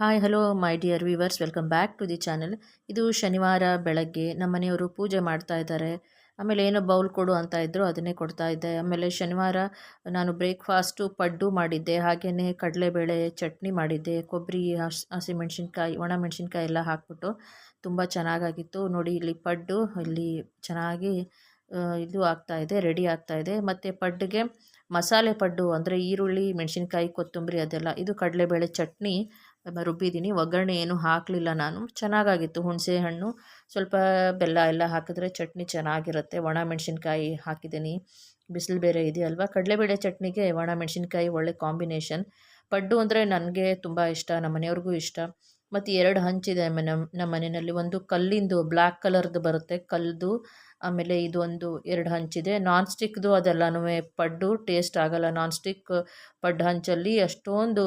Hi hello my dear viewers welcome back to the channel ಇದು ಶನಿವಾರ ಬೆಳಗ್ಗೆ ನಮ್ಮ ಮನೆಯವರು ಪೂಜೆ ಮಾಡ್ತಾ ಇದ್ದಾರೆ. ಆಮೇಲೆ ಏನೋ ಬೌಲ್ ಕೊಡು ಅಂತ ಇದ್ದರು ಅದನ್ನೇ ಕೊಡ್ತಾ ಇದ್ದೆ. ಆಮೇಲೆ ಶನಿವಾರ ನಾನು ಬ್ರೇಕ್ಫಾಸ್ಟು ಪಡ್ಡು ಮಾಡಿದ್ದೆ. ಹಾಗೆಯೇ ಕಡಲೆಬೇಳೆ ಚಟ್ನಿ ಮಾಡಿದ್ದೆ. ಕೊಬ್ಬರಿ, ಹಸಿ ಹಸಿಮೆಣ್ಸಿನ್ಕಾಯಿ ಒಣ ಮೆಣಸಿನ್ಕಾಯಿ ಎಲ್ಲ ಹಾಕ್ಬಿಟ್ಟು ತುಂಬ ಚೆನ್ನಾಗಾಗಿತ್ತು. ನೋಡಿ, ಇಲ್ಲಿ ಪಡ್ಡು, ಇಲ್ಲಿ ಚೆನ್ನಾಗಿ ಇದು ಆಗ್ತಾ ಇದೆ, ರೆಡಿ ಆಗ್ತಾಯಿದೆ ಮತ್ತು ಪಡ್ಡಿಗೆ ಮಸಾಲೆ ಪಡ್ಡು, ಅಂದರೆ ಈರುಳ್ಳಿ, ಮೆಣಸಿನ್ಕಾಯಿ, ಕೊತ್ತಂಬರಿ ಅದೆಲ್ಲ. ಇದು ಕಡಲೆಬೇಳೆ ಚಟ್ನಿ. ರುಬ್ಬಿದ್ದೀನಿ. ಒಗ್ಗರಣೆ ಏನು ಹಾಕಲಿಲ್ಲ ನಾನು. ಚೆನ್ನಾಗಾಗಿತ್ತು. ಹುಣಸೆ ಹಣ್ಣು ಸ್ವಲ್ಪ ಬೆಲ್ಲ ಎಲ್ಲ ಹಾಕಿದ್ರೆ ಚಟ್ನಿ ಚೆನ್ನಾಗಿರುತ್ತೆ. ಒಣ ಮೆಣಸಿನ್ಕಾಯಿ ಹಾಕಿದ್ದೀನಿ. ಬಿಸಿಲು ಬೇರೆ ಇದೆಯಲ್ವ? ಕಡಲೆಬೇಳೆ ಚಟ್ನಿಗೆ ಒಣ ಮೆಣಸಿನ್ಕಾಯಿ ಒಳ್ಳೆ ಕಾಂಬಿನೇಷನ್. ಪಡ್ಡು ಅಂದರೆ ನನಗೆ ತುಂಬ ಇಷ್ಟ, ನಮ್ಮ ಮನೆಯವ್ರಿಗೂ ಇಷ್ಟ. ಮತ್ತು ಎರಡು ಹಂಚಿದೆ ನಮ್ಮ ನಮ್ಮ ಮನೆಯಲ್ಲಿ. ಒಂದು ಕಲ್ಲಿಂದು ಬ್ಲ್ಯಾಕ್ ಕಲರ್ದು ಬರುತ್ತೆ. ಕಲ್ದು, ಆಮೇಲೆ ಇದೊಂದು ಎರಡು ಹಂಚಿದೆ. ನಾನ್ ಸ್ಟಿಕ್ದು ಅದೆಲ್ಲನೂ ಪಡ್ಡು, ಟೇಸ್ಟ್ ಆಗಲ್ಲ. ನಾನ್ ಸ್ಟಿಕ್ ಪಡ್ಡು ಹಂಚಲ್ಲಿ ಅಷ್ಟೊಂದು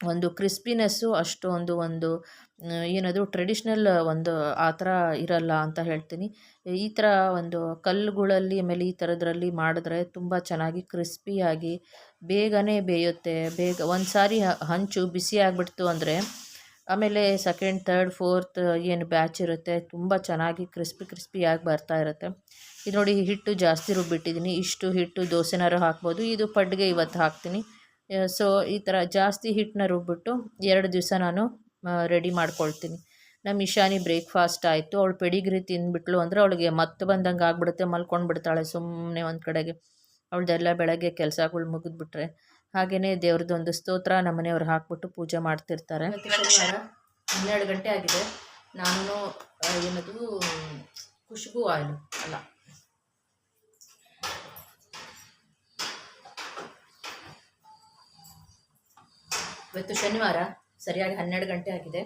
ಒಂದು ಕ್ರಿಸ್ಪಿನೆಸ್ಸು ಅಷ್ಟೊಂದು ಒಂದು ಏನಾದರೂ ಏನದು ಟ್ರೆಡಿಷ್ನಲ್ ಒಂದು ಆ ಥರ ಇರಲ್ಲ ಅಂತ ಹೇಳ್ತೀನಿ. ಈ ಥರ ಒಂದು ಕಲ್ಲುಗಳಲ್ಲಿ ಆಮೇಲೆ ಈ ಥರದ್ರಲ್ಲಿ ಮಾಡಿದ್ರೆ ತುಂಬ ಚೆನ್ನಾಗಿ ಕ್ರಿಸ್ಪಿಯಾಗಿ ಬೇಗನೆ ಬೇಯುತ್ತೆ. ಬೇಗ ಒಂದು ಸಾರಿ ಹಂಚು ಬಿಸಿ ಆಗಿಬಿಡ್ತು ಅಂದರೆ ಆಮೇಲೆ ಸೆಕೆಂಡ್, ಥರ್ಡ್, ಫೋರ್ತ್ ಏನು ಬ್ಯಾಚ್ ಇರುತ್ತೆ, ತುಂಬ ಚೆನ್ನಾಗಿ ಕ್ರಿಸ್ಪಿ ಕ್ರಿಸ್ಪಿಯಾಗಿ ಬರ್ತಾ ಇರುತ್ತೆ. ಇದು ನೋಡಿ ಹಿಟ್ಟು ಜಾಸ್ತಿ ರುಬ್ಬಿಟ್ಟಿದ್ದೀನಿ. ಇಷ್ಟು ಹಿಟ್ಟು ದೋಸೆನಾರು ಹಾಕ್ಬೋದು. ಇದು ಪಡ್ಗೆ ಇವತ್ತು ಹಾಕ್ತೀನಿ. ಸೊ ಈ ಥರ ಜಾಸ್ತಿ ಹಿಟ್ಟನ್ನ ರುಬ್ಬಿಟ್ಟು ಎರಡು ದಿವಸ ನಾನು ರೆಡಿ ಮಾಡ್ಕೊಳ್ತೀನಿ. ನಮ್ಮ ಇಶಾನಿ ಬ್ರೇಕ್ಫಾಸ್ಟ್ ಆಯಿತು. ಅವಳು ಪೆಡಿಗ್ರಿ ತಿಂದ್ಬಿಟ್ಲು ಅಂದರೆ ಅವಳಿಗೆ ಮತ್ತೆ ಬಂದಂಗೆ ಆಗ್ಬಿಡುತ್ತೆ, ಮಲ್ಕೊಂಡು ಬಿಡ್ತಾಳೆ ಸುಮ್ಮನೆ ಒಂದು ಕಡೆಗೆ. ಅವಳದೆಲ್ಲ ಬೆಳಗ್ಗೆ ಕೆಲಸಗಳು ಮುಗಿದ್ಬಿಟ್ರೆ ಹಾಗೆಯೇ ದೇವ್ರದ್ದೊಂದು ಸ್ತೋತ್ರ ನಮ್ಮ ಮನೆಯವ್ರು ಹಾಕ್ಬಿಟ್ಟು ಪೂಜೆ ಮಾಡ್ತಿರ್ತಾರೆ. ಹನ್ನೆರಡು ಗಂಟೆ ಆಗಿದೆ. ನಾನು ಏನದು ಖುಷ್ಬು ಆಯಿಲು ಅಲ್ಲ. ಇವತ್ತು ಶನಿವಾರ, ಸರಿಯಾಗಿ ಹನ್ನೆರಡು ಗಂಟೆ ಆಗಿದೆ.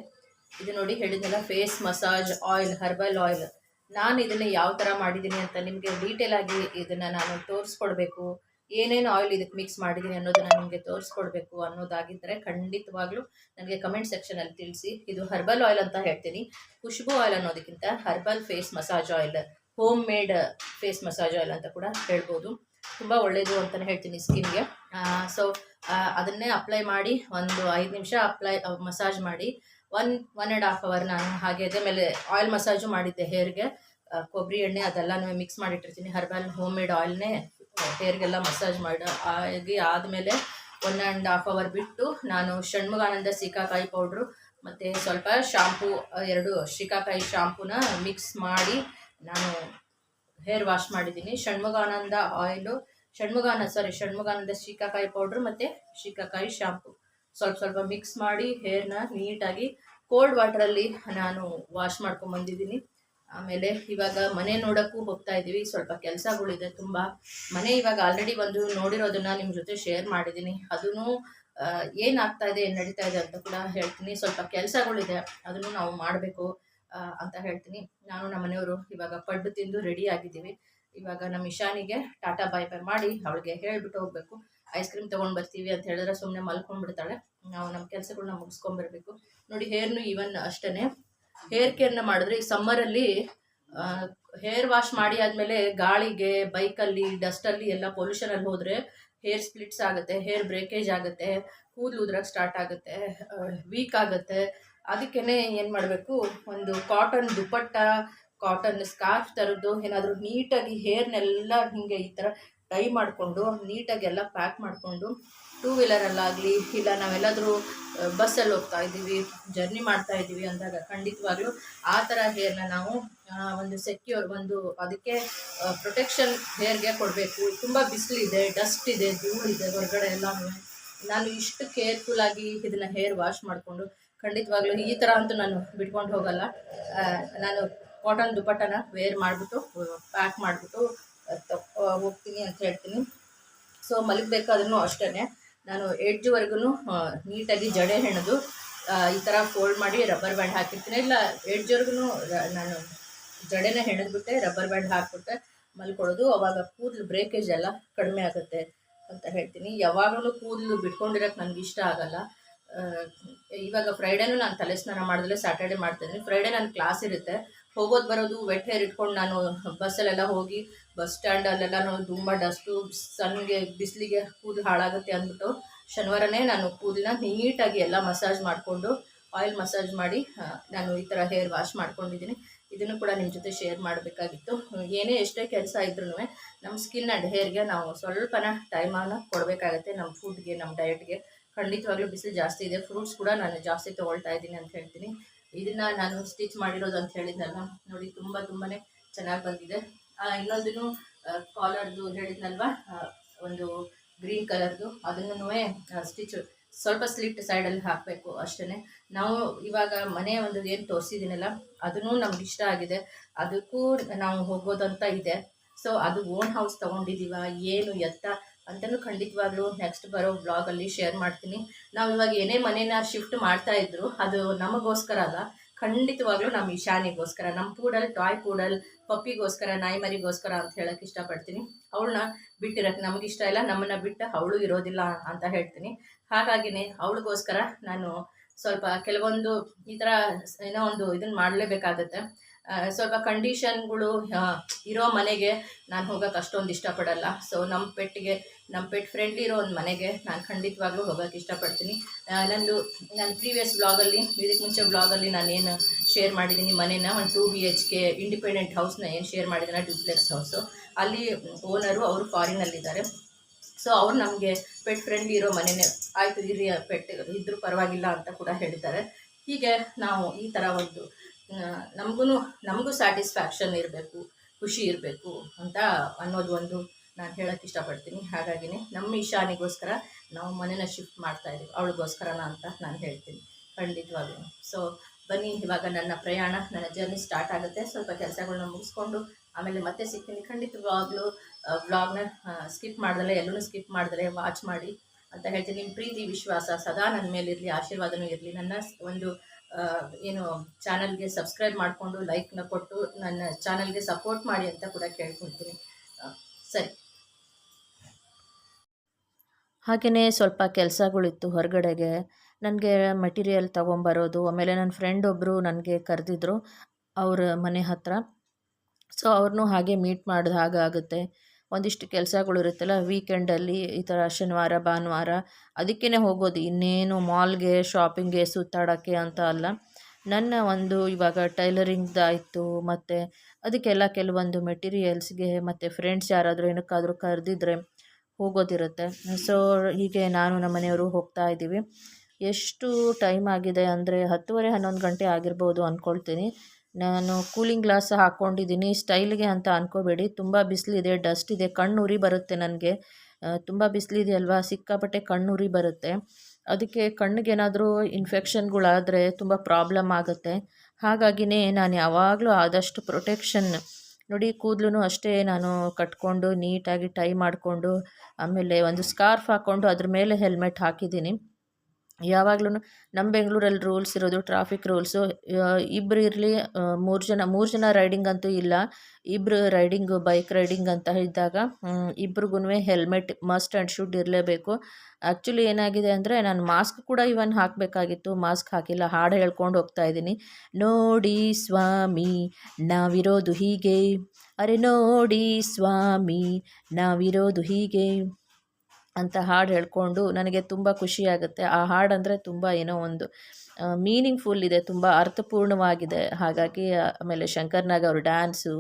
ಇದು ನೋಡಿ ಹೇಳಿದ್ನಲ್ಲ face massage oil herbal oil ನಾನು ಇದನ್ನು ಯಾವ ಥರ ಮಾಡಿದ್ದೀನಿ ಅಂತ ನಿಮಗೆ ಡೀಟೇಲ್ ಆಗಿ ಇದನ್ನು ನಾನು ತೋರಿಸ್ಕೊಡ್ಬೇಕು. ಏನೇನು ಆಯಿಲ್ ಇದಕ್ಕೆ ಮಿಕ್ಸ್ ಮಾಡಿದ್ದೀನಿ ಅನ್ನೋದನ್ನು ನಿಮಗೆ ತೋರಿಸ್ಕೊಡ್ಬೇಕು ಅನ್ನೋದಾಗಿದ್ದರೆ ಖಂಡಿತವಾಗ್ಲೂ ನನಗೆ ಕಮೆಂಟ್ ಸೆಕ್ಷನಲ್ಲಿ ತಿಳಿಸಿ. ಇದು ಹರ್ಬಲ್ ಆಯಿಲ್ ಅಂತ ಹೇಳ್ತೀನಿ. ಖುಷ್ಬು ಆಯಿಲ್ ಅನ್ನೋದಕ್ಕಿಂತ herbal face massage oil home made face massage oil ಅಂತ ಕೂಡ ಹೇಳ್ಬೋದು. ತುಂಬ ಒಳ್ಳೆಯದು ಅಂತಲೇ ಹೇಳ್ತೀನಿ ಸ್ಕಿನ್ಗೆ. ಸೊ ಅದನ್ನೇ ಅಪ್ಲೈ ಮಾಡಿ ಒಂದು ಐದು ನಿಮಿಷ ಅಪ್ಲೈ ಮಸಾಜ್ ಮಾಡಿ. One one and half hour ನಾನು ಹಾಗೆ ಅದೇ ಮೇಲೆ ಆಯಿಲ್ ಮಸಾಜು ಮಾಡಿದ್ದೆ ಹೇರ್ಗೆ ಕೊಬ್ಬರಿ ಎಣ್ಣೆ ಅದೆಲ್ಲನೂ ಮಿಕ್ಸ್ ಮಾಡಿಟ್ಟಿರ್ತೀನಿ. ಹರ್ಬಲ್ ಹೋಮ್ ಮೇಡ್ ಆಯಿಲ್ನೇ ಹೇರ್ಗೆಲ್ಲ ಮಸಾಜ್ ಮಾಡಿ ಆಗಿ ಆದಮೇಲೆ ಒನ್ ಆ್ಯಂಡ್ ಹಾಫ್ ಅವರ್ ಬಿಟ್ಟು ನಾನು ಷಣ್ಮುಗಾನಂದ ಸೀಕಾಕಾಯಿ ಪೌಡ್ರು ಮತ್ತು ಸ್ವಲ್ಪ ಶಾಂಪೂ ಎರಡು ಶಿಕಾಕಾಯಿ ಶಾಂಪೂನ ಮಿಕ್ಸ್ ಮಾಡಿ ನಾನು ಹೇರ್ ವಾಶ್ ಮಾಡಿದ್ದೀನಿ. ಷಣ್ಮುಗಾನಂದ ಆಯಿಲು ಷಣ್ಮುಗಾನ ಸಾರಿ ಷಣ್ಮುಗಾನಂದ ಶೀಕಾಕಾಯಿ ಪೌಡ್ರ್ ಮತ್ತು ಶೀಕಾಕಾಯಿ ಶಾಂಪು ಸ್ವಲ್ಪ ಸ್ವಲ್ಪ ಮಿಕ್ಸ್ ಮಾಡಿ ಹೇರ್ನ ನೀಟಾಗಿ ಕೋಲ್ಡ್ ವಾಟ್ರಲ್ಲಿ ನಾನು ವಾಶ್ ಮಾಡ್ಕೊಂಬಂದಿದ್ದೀನಿ ಆಮೇಲೆ ಇವಾಗ ಮನೆ ನೋಡೋಕ್ಕೂ ಹೋಗ್ತಾ ಇದ್ದೀವಿ. ಸ್ವಲ್ಪ ಕೆಲಸಗಳಿದೆ ತುಂಬ. ಮನೆ ಇವಾಗ ಆಲ್ರೆಡಿ ಒಂದು ನೋಡಿರೋದನ್ನ ನಿಮ್ಮ ಜೊತೆ ಶೇರ್ ಮಾಡಿದ್ದೀನಿ. ಅದೂ ಏನಾಗ್ತಾ ಇದೆ, ಏನು ನಡೀತಾ ಇದೆ ಅಂತ ಕೂಡ ಹೇಳ್ತೀನಿ. ಸ್ವಲ್ಪ ಕೆಲಸಗಳಿದೆ ಅದನ್ನು ನಾವು ಮಾಡಬೇಕು. ಅಂತ ಹೇಳ್ತೀನಿ. ನಾನು ನಮ್ಮ ಮನೆಯವರು ಇವಾಗ ಪಡ್ಡು ತಿಂದು ರೆಡಿ ಆಗಿದ್ದೀವಿ. ಇವಾಗ ನಮ್ಮ ಇಶಾನಿಗೆ ಟಾಟಾ ಬಾಯ್ ಬಾಯ್ ಮಾಡಿ ಅವಳಿಗೆ ಹೇಳ್ಬಿಟ್ಟು ಹೋಗಬೇಕು. ಐಸ್ ಕ್ರೀಮ್ ತೊಗೊಂಡು ಬರ್ತೀವಿ ಅಂತ ಹೇಳಿದ್ರೆ ಸುಮ್ಮನೆ ಮಲ್ಕೊಂಡ್ಬಿಡ್ತಾಳೆ. ನಾವು ನಮ್ಮ ಕೆಲಸಗಳನ್ನ ಮುಗಿಸ್ಕೊಂಬರ್ಬೇಕು ನೋಡಿ ಹೇರ್ನು ಈವನ್ ಅಷ್ಟೇ ಹೇರ್ ಕೇರ್ನ ಮಾಡಿದ್ರೆ ಈ ಸಮ್ಮರಲ್ಲಿ ಹೇರ್ ವಾಶ್ ಮಾಡಿ ಆದಮೇಲೆ ಗಾಳಿಗೆ ಬೈಕಲ್ಲಿ ಡಸ್ಟಲ್ಲಿ ಎಲ್ಲ ಪೊಲ್ಯೂಷನಲ್ಲಿ ಹೋದರೆ ಹೇರ್ ಸ್ಪ್ಲಿಟ್ಸ್ ಆಗುತ್ತೆ ಹೇರ್ ಬ್ರೇಕೇಜ್ ಆಗುತ್ತೆ, ಕೂದಲು ಉದ್ರಕ್ಕೆ ಸ್ಟಾರ್ಟ್ ಆಗುತ್ತೆ ವೀಕ್ ಆಗುತ್ತೆ. ಅದಕ್ಕೇ ಏನು ಮಾಡಬೇಕು? ಒಂದು ಕಾಟನ್ ದುಪ್ಪಟ್ಟ ಕಾಟನ್ ಸ್ಕಾರ್ಫ್ ಥರದ್ದು ಏನಾದರೂ ನೀಟಾಗಿ ಹೇರ್ನೆಲ್ಲ ಹೀಗೆ ಈ ಥರ ಟೈ ಮಾಡಿಕೊಂಡು ನೀಟಾಗಿ ಎಲ್ಲ ಪ್ಯಾಕ್ ಮಾಡಿಕೊಂಡು ಟೂ ವೀಲರಲ್ಲಾಗಲಿ ಇಲ್ಲ ನಾವೆಲ್ಲಾದರೂ ಬಸ್ಸಲ್ಲಿ ಹೋಗ್ತಾ ಇದ್ದೀವಿ ಜರ್ನಿ ಮಾಡ್ತಾ ಇದ್ದೀವಿ ಅಂದಾಗ ಖಂಡಿತವಾಗ್ಲೂ ಆ ಥರ ಹೇರ್ನ ನಾವು ಒಂದು ಸೆಕ್ಯೂರ್ ಒಂದು ಅದಕ್ಕೆ ಪ್ರೊಟೆಕ್ಷನ್ ಹೇರ್ಗೆ ಕೊಡಬೇಕು. ತುಂಬ ಬಿಸಿಲಿದೆ ಡಸ್ಟ್ ಇದೆ, ಧೂಳಿದೆ, ಹೊರಗಡೆ ಎಲ್ಲ ನಾನು ಇಷ್ಟು ಕೇರ್ಫುಲ್ಲಾಗಿ ಇದನ್ನು ಹೇರ್ ವಾಶ್ ಮಾಡಿಕೊಂಡು ಖಂಡಿತವಾಗ್ಲೂ ಈ ಥರ ಅಂತೂ ನಾನು ಬಿಟ್ಕೊಂಡು ಹೋಗಲ್ಲ. ನಾನು ಕಾಟನ್ ದುಪಟ್ಟನ ವೇರ್ ಮಾಡಿಬಿಟ್ಟು ಪ್ಯಾಕ್ ಮಾಡಿಬಿಟ್ಟು ಹೋಗ್ತೀನಿ ಅಂತ ಹೇಳ್ತೀನಿ. ಸೊ ಮಲಗಬೇಕಾದ್ರೂ ಅಷ್ಟೇ ನಾನು ಎಡ್ಜ್ವರೆಗೂ ನೀಟಾಗಿ ಜಡೆ ಹೆಣೆದು ಈ ಥರ ಫೋಲ್ಡ್ ಮಾಡಿ ರಬ್ಬರ್ ಬ್ಯಾಂಡ್ ಹಾಕಿರ್ತೀನಿ. ಇಲ್ಲ ಎಡ್ಜ್ವರೆಗೂ ನಾನು ಜಡೆನ ಹೆಣೆದ್ಬಿಟ್ಟೆ ರಬ್ಬರ್ ಬ್ಯಾಂಡ್ ಹಾಕ್ಬಿಟ್ಟೆ, ಮಲ್ಕೊಳ್ಳೋದು. ಅವಾಗ ಕೂದಲು ಬ್ರೇಕೇಜ್ ಎಲ್ಲ ಕಡಿಮೆ ಆಗುತ್ತೆ ಅಂತ ಹೇಳ್ತೀನಿ. ಯಾವಾಗಲೂ ಕೂದಲು ಬಿಟ್ಕೊಂಡಿರೋಕ್ಕೆ ನನಗೆ ಇಷ್ಟ ಆಗಲ್ಲ. ಇವಾಗ ಫ್ರೈಡೇನೂ ನಾನು ತಲೆ ಸ್ನಾನ ಮಾಡಿದ್ರೆ ಸ್ಯಾಟರ್ಡೆ ಮಾಡ್ತಿದ್ದೀನಿ. ಫ್ರೈಡೇ ನನ್ನ ಕ್ಲಾಸ್ ಇರುತ್ತೆ. ಹೋಗೋದು ಬರೋದು ವೆಟ್ ಹೇರ್ ಇಟ್ಕೊಂಡು ನಾನು ಬಸ್ಸಲ್ಲೆಲ್ಲ ಹೋಗಿ ಬಸ್ ಸ್ಟ್ಯಾಂಡಲ್ಲೆಲ್ಲ ತುಂಬ ಡಸ್ಟು ಸನ್ಗೆ ಬಿಸಿಲಿಗೆ ಕೂದಲು ಹಾಳಾಗುತ್ತೆ ಅಂದ್ಬಿಟ್ಟು ಶನಿವಾರನೇ ನಾನು ಕೂದಲನ್ನ ನೀಟಾಗಿ ಎಲ್ಲ ಮಸಾಜ್ ಮಾಡಿಕೊಂಡು ಆಯಿಲ್ ಮಸಾಜ್ ಮಾಡಿ ನಾನು ಈ ಥರ ಹೇರ್ ವಾಶ್ ಮಾಡ್ಕೊಂಡಿದ್ದೀನಿ. ಇದನ್ನು ಕೂಡ ನಿಮ್ಮ ಜೊತೆ ಶೇರ್ ಮಾಡಬೇಕಾಗಿತ್ತು. ಏನೇ ಎಷ್ಟೇ ಕೆಲಸ ಇದ್ರೂ ನಮ್ಮ ಸ್ಕಿನ್ ಆ್ಯಂಡ್ ಹೇರ್ಗೆ ನಾವು ಸ್ವಲ್ಪನ ಟೈಮನ್ನು ಕೊಡಬೇಕಾಗತ್ತೆ ನಮ್ಮ ಫುಡ್ಗೆ ನಮ್ಮ ಡಯಟ್ಗೆ ಖಂಡಿತವಾಗ್ಲೂ ಬಿಸಿಲು ಜಾಸ್ತಿ ಇದೆ. ಫ್ರೂಟ್ಸ್ ಕೂಡ ನಾನು ಜಾಸ್ತಿ ತೊಗೊಳ್ತಾ ಇದ್ದೀನಿ ಅಂತ ಹೇಳ್ತೀನಿ. ಇದನ್ನು ನಾನು ಸ್ಟಿಚ್ ಮಾಡಿರೋದು ಅಂತ ಹೇಳಿದ್ನಲ್ಲ ನೋಡಿ ತುಂಬ ತುಂಬಾ ಚೆನ್ನಾಗಿ ಬಂದಿದೆ. ಆ, ಇನ್ನೊಂದನ್ನು ಕಾಲರ್ದು ಹೇಳಿದ್ನಲ್ವಾ? ಒಂದು ಗ್ರೀನ್ ಕಲರ್ದು ಅದನ್ನು ಸ್ಟಿಚ್ ಸ್ವಲ್ಪ ಸ್ಲಿಟ್ ಸೈಡಲ್ಲಿ ಹಾಕಬೇಕು ಅಷ್ಟೇ ನಾವು ಇವಾಗ ಮನೆ ಒಂದು ಏನು ತೋರಿಸಿದ್ದೀನಲ್ಲ ಅದನ್ನು ನಮ್ಗೆ ಇಷ್ಟ ಆಗಿದೆ. ಅದಕ್ಕೂ ನಾವು ಹೋಗೋದಂತ ಇದೆ. ಸೊ ಅದು ಓನ್ ಹೌಸ್ ತೊಗೊಂಡಿದ್ದೀವ ಏನು ಎತ್ತ ಅಂತಲೂ ಖಂಡಿತವಾಗ್ಲೂ ನೆಕ್ಸ್ಟ್ ಬರೋ ಬ್ಲಾಗಲ್ಲಿ ಶೇರ್ ಮಾಡ್ತೀನಿ. ನಾವು ಇವಾಗ ಏನೇ ಮನೇನ ಶಿಫ್ಟ್ ಮಾಡ್ತಾ ಇದ್ರು, ಅದು ನಮಗೋಸ್ಕರ ಅಲ್ಲ, ಖಂಡಿತವಾಗ್ಲೂ ನಮ್ಮ ಇಶಾನಿಗೋಸ್ಕರ ನಮ್ಮ ಕೂಡಲ್ ಟಾಯ್ ಕೂಡಲ್ ಪಪ್ಪಿಗೋಸ್ಕರ ನಾಯಿ ಮರಿಗೋಸ್ಕರ ಅಂತ ಹೇಳಕ್ಕೆ ಇಷ್ಟಪಡ್ತೀನಿ. ಅವಳನ್ನ ಬಿಟ್ಟಿರಕ್ಕೆ ಇಷ್ಟ ಇಲ್ಲ, ನಮ್ಮನ್ನು ಬಿಟ್ಟು ಅವಳು ಇರೋದಿಲ್ಲ ಅಂತ ಹೇಳ್ತೀನಿ. ಹಾಗಾಗಿನೇ ಅವಳಿಗೋಸ್ಕರ ನಾನು ಸ್ವಲ್ಪ ಕೆಲವೊಂದು ಈ ಥರ ಏನೋ ಒಂದು ಇದನ್ನು ಮಾಡಲೇಬೇಕಾಗತ್ತೆ. ಸ್ವಲ್ಪ ಕಂಡೀಷನ್ಗಳು ಇರೋ ಮನೆಗೆ ನಾನು ಹೋಗೋಕೆ ಅಷ್ಟೊಂದು ಇಷ್ಟಪಡಲ್ಲ. ಸೊ ನಮ್ಮ ಪೆಟ್ಟಿಗೆ ನಮ್ಮ ಪೆಟ್ ಫ್ರೆಂಡ್ಲಿ ಇರೋ ಒಂದು ಮನೆಗೆ ನಾನು ಖಂಡಿತವಾಗ್ಲೂ ಹೋಗೋಕೆ ಇಷ್ಟಪಡ್ತೀನಿ. ನಂದು ನನ್ನ ಪ್ರೀವಿಯಸ್ ಬ್ಲಾಗಲ್ಲಿ ಇದಕ್ಕೆ ಮುಂಚೆ ಬ್ಲಾಗಲ್ಲಿ ನಾನು ಏನು ಶೇರ್ ಮಾಡಿದ್ದೀನಿ ಮನೇನ, ಒಂದು two B H K independent ಹೌಸ್ನ ಏನು ಶೇರ್ ಮಾಡಿದ್ದೀನಿ ಡ್ಯೂಪ್ಲೆಕ್ಸ್ ಹೌಸು ಅಲ್ಲಿ ಓನರು ಅವರು ಫಾರಿನಲ್ಲಿದ್ದಾರೆ ಸೊ ಅವ್ರು ನಮಗೆ ಪೆಟ್ ಫ್ರೆಂಡ್ಲಿ ಇರೋ ಮನೆಯೇ ಆಯಿತು ಇರಿ ಪೆಟ್ ಇದ್ರೂ ಪರವಾಗಿಲ್ಲ ಅಂತ ಕೂಡ ಹೇಳಿದ್ದಾರೆ. ಹೀಗೆ ನಾವು ಈ ಥರ ಒಂದು ನಮಗೂ ನಮಗೂ ಸ್ಯಾಟಿಸ್ಫ್ಯಾಕ್ಷನ್ ಇರಬೇಕು, ಖುಷಿ ಇರಬೇಕು ಅಂತ ಅನ್ನೋದು ಒಂದು ನಾನು ಹೇಳೋಕ್ಕೆ ಇಷ್ಟಪಡ್ತೀನಿ. ಹಾಗಾಗಿನೇ ನಮ್ಮ ಇಶಾನಿಗೋಸ್ಕರ ನಾವು ಮನೇನ ಶಿಫ್ಟ್ ಮಾಡ್ತಾ ಇದ್ದೀವಿ ಅವಳಿಗೋಸ್ಕರನ ಅಂತ ನಾನು ಹೇಳ್ತೀನಿ. ಖಂಡಿತವಾಗ್ಲೂ. ಸೊ ಬನ್ನಿ, ಇವಾಗ ನನ್ನ ಪ್ರಯಾಣ, ನನ್ನ ಜರ್ನಿ ಸ್ಟಾರ್ಟ್ ಆಗುತ್ತೆ. ಸ್ವಲ್ಪ ಕೆಲಸಗಳನ್ನ ಮುಗಿಸ್ಕೊಂಡು ಆಮೇಲೆ ಮತ್ತೆ ಸಿಗ್ತೀನಿ. ಖಂಡಿತವಾಗ್ಲೂ ವ್ಲಾಗ್ನ ಸ್ಕಿಪ್ ಮಾಡ್ದಲೆ ಎಲ್ಲೂ ಸ್ಕಿಪ್ ಮಾಡ್ದಲೆ ವಾಚ್ ಮಾಡಿ ಅಂತ ಹೇಳ್ತೀನಿ. ನಿಮ್ಮ ಪ್ರೀತಿ, ವಿಶ್ವಾಸ ಸದಾ ನನ್ನ ಮೇಲಿರಲಿ ಆಶೀರ್ವಾದನೂ ಇರಲಿ. ನನ್ನ ಒಂದು ಏನು ಚಾನಲ್ಗೆ ಸಬ್ಸ್ಕ್ರೈಬ್ ಮಾಡಿಕೊಂಡು ಲೈಕ್ನ ಕೊಟ್ಟು ನನ್ನ ಚಾನಲ್ಗೆ ಸಪೋರ್ಟ್ ಮಾಡಿ ಅಂತ ಕೂಡ ಕೇಳ್ಕೊಳ್ತೀನಿ. ಸರಿ. ಹಾಗೆಯೇ ಸ್ವಲ್ಪ ಕೆಲಸಗಳಿತ್ತು ಹೊರಗಡೆಗೆ. ನನಗೆ ಮಟೀರಿಯಲ್ ತೊಗೊಂಬರೋದು, ಆಮೇಲೆ ನನ್ನ ಫ್ರೆಂಡ್ ಒಬ್ಬರು ನನಗೆ ಕರೆದಿದ್ರು ಅವ್ರ ಮನೆ ಹತ್ರ. ಸೊ ಅವ್ರನ್ನೂ ಹಾಗೆ ಮೀಟ್ ಮಾಡಿದ ಹಾಗೆ ಆಗುತ್ತೆ ಒಂದಿಷ್ಟು ಕೆಲಸಗಳು ಇರುತ್ತಲ್ಲ ವೀಕೆಂಡಲ್ಲಿ ಈ ಥರ ಶನಿವಾರ, ಭಾನುವಾರ ಅದಕ್ಕೇ ಹೋಗೋದು. ಇನ್ನೇನು ಮಾಲ್ಗೆ ಶಾಪಿಂಗ್ಗೆ ಸುತ್ತಾಡೋಕ್ಕೆ ಅಂತ ಅಲ್ಲ. ನನ್ನ ಒಂದು ಇವಾಗ ಟೈಲರಿಂಗ್ದಾಯಿತು ಮತ್ತು ಅದಕ್ಕೆಲ್ಲ ಕೆಲವೊಂದು ಮೆಟೀರಿಯಲ್ಸ್ಗೆ ಮತ್ತು ಫ್ರೆಂಡ್ಸ್ ಯಾರಾದರೂ ಏನಕ್ಕಾದರೂ ಕರೆದಿದ್ರೆ ಹೋಗೋದಿರುತ್ತೆ. ಸೊ ಹೀಗೆ ನಾನು ನಮ್ಮ ಮನೆಯವರು ಹೋಗ್ತಾ ಇದ್ದೀವಿ. ಎಷ್ಟು ಟೈಮ್ ಆಗಿದೆ ಅಂದರೆ ಹತ್ತುವರೆ ಹನ್ನೊಂದು ಗಂಟೆ ಆಗಿರ್ಬೋದು ಅಂದ್ಕೊಳ್ತೀನಿ ನಾನು ಕೂಲಿಂಗ್ ಗ್ಲಾಸ್ ಹಾಕ್ಕೊಂಡಿದ್ದೀನಿ ಸ್ಟೈಲ್ಗೆ ಅಂತ ಅಂದ್ಕೋಬೇಡಿ ತುಂಬ ಬಿಸಿಲಿದೆ ಡಸ್ಟ್ ಇದೆ, ಕಣ್ಣುರಿ ಬರುತ್ತೆ ನನಗೆ. ತುಂಬ ಬಿಸಿಲಿದೆ ಅಲ್ವಾ? ಸಿಕ್ಕಾಪಟ್ಟೆ ಕಣ್ಣುರಿ ಬರುತ್ತೆ. ಅದಕ್ಕೆ ಕಣ್ಣಿಗೇನಾದರೂ ಇನ್ಫೆಕ್ಷನ್ಗಳಾದರೆ ತುಂಬ ಪ್ರಾಬ್ಲಮ್ ಆಗುತ್ತೆ. ಹಾಗಾಗಿನೇ ನಾನು ಯಾವಾಗಲೂ ಆದಷ್ಟು ಪ್ರೊಟೆಕ್ಷನ್ ನೋಡಿ ಕೂದಲು ಅಷ್ಟೇ ನಾನು ಕಟ್ಕೊಂಡು ನೀಟಾಗಿ ಟೈ ಮಾಡಿಕೊಂಡು, ಆಮೇಲೆ ಒಂದು ಸ್ಕಾರ್ಫ್ ಹಾಕ್ಕೊಂಡು ಅದ್ರ ಮೇಲೆ ಹೆಲ್ಮೆಟ್ ಹಾಕಿದ್ದೀನಿ. ಯಾವಾಗ್ಲೂ ನಮ್ಮ ಬೆಂಗಳೂರಲ್ಲಿ ರೂಲ್ಸ್ ಇರೋದು ಟ್ರಾಫಿಕ್ ರೂಲ್ಸು ಇಬ್ಬರು ಇರಲಿ ಮೂರು ಜನ ಮೂರು ಜನ ರೈಡಿಂಗ್ ಅಂತೂ ಇಲ್ಲ. ಇಬ್ಬರು ರೈಡಿಂಗು ಬೈಕ್ ರೈಡಿಂಗ್ ಅಂತ ಇದ್ದಾಗ ಇಬ್ರಿಗೂ ಹೆಲ್ಮೆಟ್ ಮಸ್ಟ್ ಆ್ಯಂಡ್ ಶುಡ್ ಇರಲೇಬೇಕು. ಆ್ಯಕ್ಚುಲಿ ಏನಾಗಿದೆ ಅಂದರೆ, ನಾನು ಮಾಸ್ಕ್ ಕೂಡ ಇವನ್ ಹಾಕಬೇಕಾಗಿತ್ತು. ಮಾಸ್ಕ್ ಹಾಕಿಲ್ಲ, ಹಾಡು ಹೇಳ್ಕೊಂಡು ಹೋಗ್ತಾ ಇದ್ದೀನಿ. ನೋಡಿ ಸ್ವಾಮಿ, ನಾವಿರೋದು ಹೀಗೆ. ಅರೆ, ನೋಡಿ ಸ್ವಾಮಿ, ನಾವಿರೋದು ಹೀಗೆ. ಅಂತ ಹಾಡು ಹೇಳ್ಕೊಂಡು ನನಗೆ ತುಂಬ ಖುಷಿಯಾಗುತ್ತೆ ಆ ಹಾಡು ಅಂದರೆ ತುಂಬ ಏನೋ ಒಂದು ಮೀನಿಂಗ್ಫುಲ್ ಇದೆ, ತುಂಬ ಅರ್ಥಪೂರ್ಣವಾಗಿದೆ. ಹಾಗಾಗಿ, ಆಮೇಲೆ ಶಂಕರ್ನಾಗ್ ಅವರು ಡ್ಯಾನ್ಸು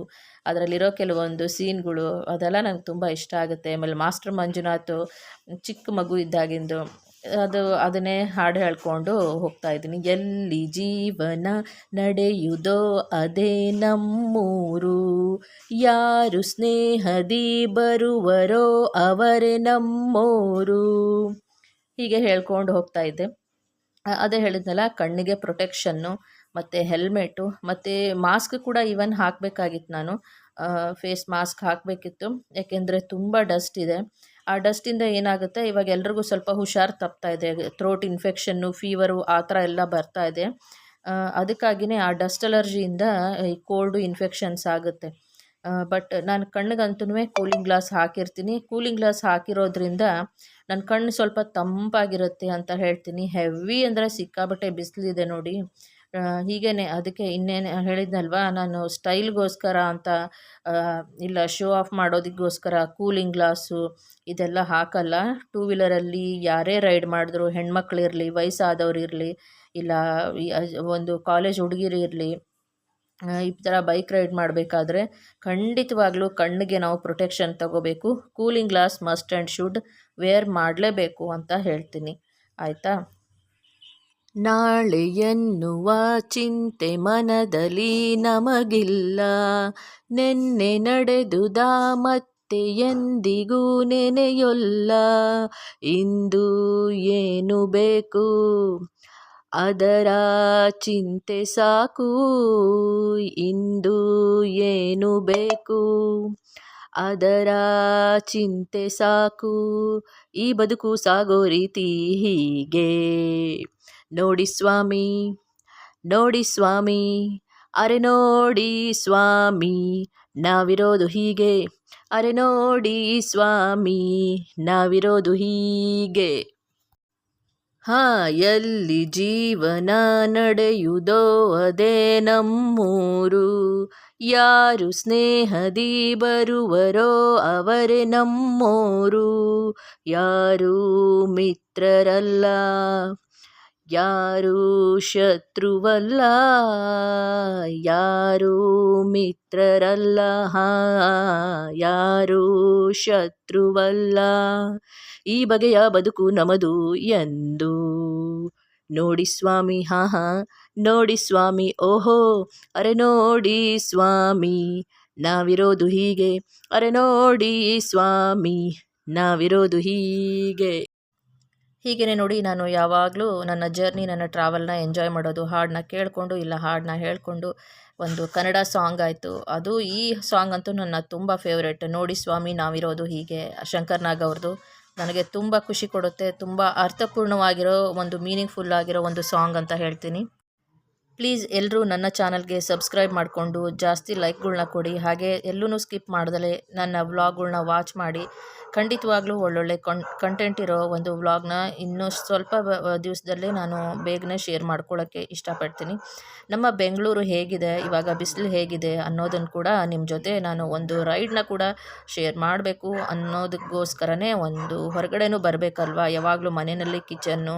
ಅದರಲ್ಲಿರೋ ಕೆಲವೊಂದು ಸೀನ್ಗಳು, ಅದೆಲ್ಲ ನಂಗೆ ತುಂಬ ಇಷ್ಟ ಆಗುತ್ತೆ. ಆಮೇಲೆ ಮಾಸ್ಟರ್ ಮಂಜುನಾಥ್, ಚಿಕ್ಕ ಮಗು ಇದ್ದಾಗಿಂದು ಅದು ಅದನ್ನೇ ಹಾಡು ಹೇಳ್ಕೊಂಡು ಹೋಗ್ತಾ ಇದ್ದೀನಿ. ಎಲ್ಲಿ ಜೀವನ ನಡೆಯುವುದೋ ಅದೇ ನಮ್ಮೂರು. ಯಾರು ಸ್ನೇಹದಿ ಬರುವರೋ ಅವರೇ ನಮ್ಮೋರು. ಹೀಗೆ ಹೇಳ್ಕೊಂಡು ಹೋಗ್ತಾ ಇದ್ದೆ. ಅದೇ ಹೇಳಿದ್ನಲ್ಲ, ಕಣ್ಣಿಗೆ ಪ್ರೊಟೆಕ್ಷನ್ನು, ಮತ್ತು ಹೆಲ್ಮೆಟು, ಮತ್ತು ಮಾಸ್ಕ್ ಕೂಡ ಈವನ್ ಹಾಕಬೇಕಾಗಿತ್ತು ನಾನು. ಫೇಸ್ ಮಾಸ್ಕ್ ಹಾಕಬೇಕಿತ್ತು. ಯಾಕೆಂದರೆ ತುಂಬ ಡಸ್ಟ್ ಇದೆ. ಆ ಡಸ್ಟಿಂದ ಏನಾಗುತ್ತೆ? ಇವಾಗ ಎಲ್ರಿಗೂ ಸ್ವಲ್ಪ ಹುಷಾರು ತಪ್ತಾ ಇದೆ. ಥ್ರೋಟ್ ಇನ್ಫೆಕ್ಷನ್ನು ಫೀವರು ಆ ಥರ ಎಲ್ಲ ಬರ್ತಾ ಇದೆ. ಅದಕ್ಕಾಗಿಯೇ ಆ ಡಸ್ಟ್ ಅಲರ್ಜಿಯಿಂದ ಈ ಕೋಲ್ಡು ಇನ್ಫೆಕ್ಷನ್ಸ್ ಆಗುತ್ತೆ. ಬಟ್ ನಾನು ಕಣ್ಣಿಗಂತೂ ಕೂಲಿಂಗ್ ಗ್ಲಾಸ್ ಹಾಕಿರ್ತೀನಿ. ಕೂಲಿಂಗ್ ಗ್ಲಾಸ್ ಹಾಕಿರೋದ್ರಿಂದ ನನ್ನ ಕಣ್ಣು ಸ್ವಲ್ಪ ತಂಪಾಗಿರುತ್ತೆ ಅಂತ ಹೇಳ್ತೀನಿ. ಹೆವಿ ಅಂದರೆ ಸಿಕ್ಕಾಬಟ್ಟೆ ಬಿಸಿಲಿದೆ ನೋಡಿ. ಹೀಗೇ ಅದಕ್ಕೆ ಇನ್ನೇನು ಹೇಳಿದ್ನಲ್ವಾ, ನಾನು ಸ್ಟೈಲ್ಗೋಸ್ಕರ ಅಂತ ಇಲ್ಲ ಶೋ ಆಫ್ ಮಾಡೋದಕ್ಕೋಸ್ಕರ ಕೂಲಿಂಗ್ ಗ್ಲಾಸು ಇದೆಲ್ಲ ಹಾಕಲ್ಲ. ಟೂ ವೀಲರಲ್ಲಿ ಯಾರೇ ರೈಡ್ ಮಾಡಿದ್ರು ಹೆಣ್ಮಕ್ಳಿರಲಿ ವಯಸ್ಸಾದವ್ರು ಇರಲಿ, ಇಲ್ಲ ಒಂದು ಕಾಲೇಜ್ ಹುಡುಗಿರು ಇರಲಿ ಈ ಥರ ಬೈಕ್ ರೈಡ್ ಮಾಡಬೇಕಾದ್ರೆ ಖಂಡಿತವಾಗ್ಲೂ ಕಣ್ಣಿಗೆ ನಾವು ಪ್ರೊಟೆಕ್ಷನ್ ತಗೋಬೇಕು. Cooling glass must and should wear ಮಾಡಲೇಬೇಕು ಅಂತ ಹೇಳ್ತೀನಿ. ಆಯಿತಾ? ನಾಳೆ ಎನ್ನುವ ಚಿಂತೆ ಮನದಲ್ಲಿ ನಮಗಿಲ್ಲ. ನೆನ್ನೆ ನಡೆದುದ ಮತ್ತೆ ಎಂದಿಗೂ ನೆನೆಯೊಲ್ಲ. ಇಂದು ಏನು ಬೇಕು? ಅದರ ಚಿಂತೆ ಸಾಕು. ಇಂದು ಏನು ಬೇಕು? ಅದರ ಚಿಂತೆ ಸಾಕು. ಈ ಬದುಕು ಸಾಗೋ ರೀತಿ ಹೀಗೆ. ನೋಡಿ ಸ್ವಾಮಿ ನೋಡಿ ಸ್ವಾಮಿ, ಅರೆ ನೋಡಿ ಸ್ವಾಮಿ, ನಾವಿರೋದು ಹೀಗೆ. ಅರೆ ನೋಡಿ ಸ್ವಾಮಿ, ನಾವಿರೋದು ಹೀಗೆ. ಹಾ, ಎಲ್ಲಿ ಜೀವನ ನಡೆಯುವುದೋ ಅದೇ ನಮ್ಮೂರು. ಯಾರು ಸ್ನೇಹದಿ ಬರುವರೋ ಅವರೇ ನಮ್ಮೋರು. ಯಾರು ಮಿತ್ರರಲ್ಲ. ಯಾರು ಶತ್ರುವಲ್ಲ, ಯಾರೂ ಮಿತ್ರರಲ್ಲ ಯಾರೂ ಶತ್ರುವಲ್ಲ. ಈ ಬಗೆಯ ಬದುಕು ನಮದು ಎಂದು. ನೋಡಿ ಸ್ವಾಮಿ, ಹಾ ಹಾ, ನೋಡಿ ಸ್ವಾಮಿ, ಓಹೋ, ಅರೆ ನೋಡಿ ಸ್ವಾಮಿ, ನಾವಿರೋದು ಹೀಗೆ. ಅರೆ ನೋಡಿ ಸ್ವಾಮಿ, ನಾವಿರೋದು ಹೀಗೆ. ಹೀಗೇ ನೋಡಿ ನಾನು ಯಾವಾಗಲೂ ನನ್ನ ಜರ್ನಿ, ನನ್ನ ಟ್ರಾವೆಲ್ನ ಎಂಜಾಯ್ ಮಾಡೋದು, ಹಾಡನ್ನ ಕೇಳಿಕೊಂಡು ಇಲ್ಲ ಹಾಡನ್ನ ಹೇಳಿಕೊಂಡು ಒಂದು ಕನ್ನಡ ಸಾಂಗ್ ಆಯಿತು. ಅದು ಈ ಸಾಂಗ್ ಅಂತೂ ನನ್ನ ತುಂಬ ಫೇವ್ರೆಟ್ ನೋಡಿ ಸ್ವಾಮಿ, ನಾವಿರೋದು ಹೀಗೆ. ಶಂಕರ್ ನಾಗ್ ಅವ್ರದ್ದು ನನಗೆ ತುಂಬ ಖುಷಿ ಕೊಡುತ್ತೆ, ತುಂಬ ಅರ್ಥಪೂರ್ಣವಾಗಿರೋ ಒಂದು ಮೀನಿಂಗ್ಫುಲ್ ಆಗಿರೋ ಒಂದು ಸಾಂಗ್ ಅಂತ ಹೇಳ್ತೀನಿ. ಪ್ಲೀಸ್ ಎಲ್ಲರೂ ನನ್ನ ಚಾನಲ್ಗೆ ಸಬ್ಸ್ಕ್ರೈಬ್ ಮಾಡಿಕೊಂಡು ಜಾಸ್ತಿ ಲೈಕ್ಗಳ್ನ ಕೊಡಿ. ಹಾಗೆ ಎಲ್ಲೂ ಸ್ಕಿಪ್ ಮಾಡ್ದಲೇ ನನ್ನ ವ್ಲಾಗ್ಗಳನ್ನ ವಾಚ್ ಮಾಡಿ. ಖಂಡಿತವಾಗ್ಲೂ ಒಳ್ಳೊಳ್ಳೆ ಕಂಟೆಂಟ್ ಇರೋ ಒಂದು ವ್ಲಾಗ್ನ ಇನ್ನೂ ಸ್ವಲ್ಪ ದಿವಸದಲ್ಲೇ ನಾನು ಬೇಗನೆ ಶೇರ್ ಮಾಡ್ಕೊಳ್ಳೋಕ್ಕೆ ಇಷ್ಟಪಡ್ತೀನಿ. ನಮ್ಮ ಬೆಂಗಳೂರು ಹೇಗಿದೆ, ಇವಾಗ ಬಿಸಿಲು ಹೇಗಿದೆ ಅನ್ನೋದನ್ನು ಕೂಡ ನಿಮ್ಮ ಜೊತೆ ನಾನು ಒಂದು ರೈಡ್ನ ಕೂಡ ಶೇರ್ ಮಾಡಬೇಕು ಅನ್ನೋದಕ್ಕೋಸ್ಕರನೇ ಒಂದು ಹೊರಗಡೆನೂ ಬರಬೇಕಲ್ವ? ಯಾವಾಗಲೂ ಮನೆಯಲ್ಲಿ ಕಿಚನ್ನು,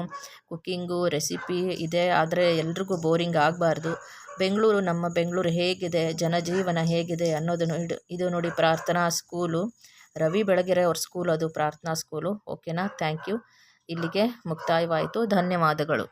ಕುಕ್ಕಿಂಗು, ರೆಸಿಪಿ ಇದೆ. ಆದರೆ ಎಲ್ರಿಗೂ ಬೋರಿಂಗ್ ಆಗಬಾರ್ದು. ಬೆಂಗಳೂರು ನಮ್ಮ ಬೆಂಗಳೂರು ಹೇಗಿದೆ, ಜನಜೀವನ ಹೇಗಿದೆ ಅನ್ನೋದನ್ನು ಇಡು, ಇದು ನೋಡಿ ಪ್ರಾರ್ಥನಾ ಸ್ಕೂಲು, ರವಿ ಬೆಳಗೆರೆ ಅವ್ರ ಸ್ಕೂಲ್, ಅದು ಪ್ರಾರ್ಥನಾ ಸ್ಕೂಲು. ಓಕೆನಾ? Thank you. ಇಲ್ಲಿಗೆ ಮುಕ್ತಾಯವಾಯಿತು. ಧನ್ಯವಾದಗಳು.